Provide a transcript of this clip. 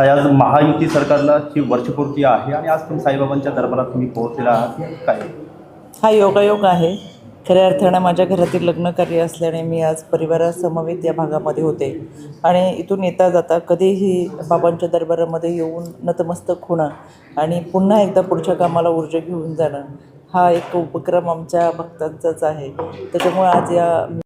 आज महायुती सरकारला ची वर्षपूर्ती आहे आणि आज तुम्ही साईबाबांच्या दरबारात तुम्ही पोहोचलेला आहात काय? हा योगायोग आहे. खऱ्या अर्थानं माझ्या घरातील लग्न कार्य असल्याने मी आज परिवारासमवेत या भागामध्ये होते. आणि इथून येता जाता कधीही बाबांच्या दरबारामध्ये येऊन नतमस्तक होणं आणि पुन्हा एकदा पुढच्या कामाला ऊर्जा घेऊन जाणं हा एक उपक्रम आमच्या भक्तांचाच आहे. त्याच्यामुळे आज या